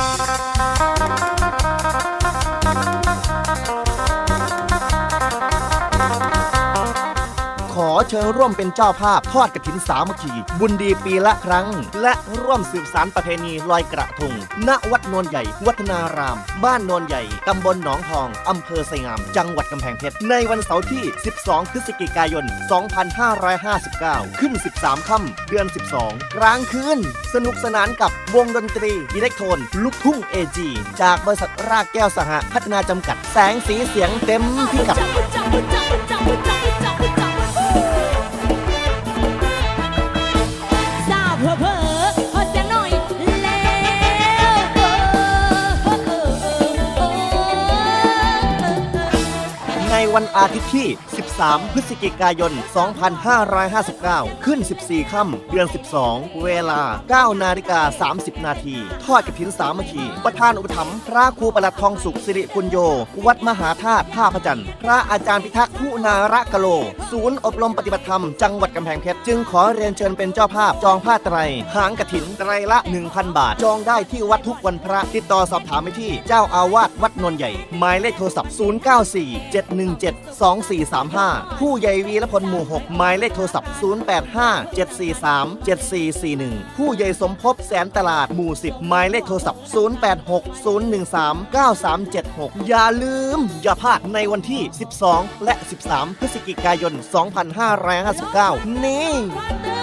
ข อเชิญร่วมเป็นเจ้าภาพทอดกระถินสามัคคี บุญดีปีละครั้ง และร่วมสืบสารประเพณีลอยกระทง ณ วัดนนใหญ่ วัฒนาราม บ้านนนใหญ่ ตำบลหนองทอง อำเภอไสงาม จังหวัดกำแพงเพชร ในวันเสาร์ที่ 12 พฤศจิกายน 2559 ขึ้น 13 ค่ำ เดือน 12 กลางคืน สนุกสนานกับวงดนตรีอิเล็กโทนลูกทุ่งเอจีจากบริษัทรากแก้วสหพัฒนาจำกัด แสงสีเสียงเต็มพิกัด วันอาทิตย์ที่ 13 พฤศจิกายน 2559 ขึ้น 14 ค่ำ เดือน 12 เวลา 9 นาฬิกา 30 นาที ทอดกระถินสามัคคี ประธานอุปถัมภ์พระครูประหลัดทองสุขสิริปุญโย วัดมหาธาตุท่าพระจันทร์ พระอาจารย์พิทักษ์คุณาระกะโล ศูนย์อบรมปฏิบัติธรรม จังหวัดกำแพงเพชร จึงขอเรียนเชิญเป็นเจ้าภาพจองผ้าไตร หางกระถินไตรละ 1,000 บาท จองได้ที่วัดทุกวันพระ ติดต่อสอบถามไปที่ เจ้าอาวาสวัดนนท์ใหญ่ หมายเลขโทรศัพท์ 09471 7 2 4 3 5 ผู้ใหญ่วีรพลหมู่ 6 หมายเลขโทรศัพท์ 085 743 7441 ผู้ใหญ่สมภพแสนตลาดหมู่ 10 หมายเลขโทรศัพท์ 086 013 9376 อย่าลืม อย่าพลาดในวันที่ 12 และ 13 พฤศจิกายน 2559 นี่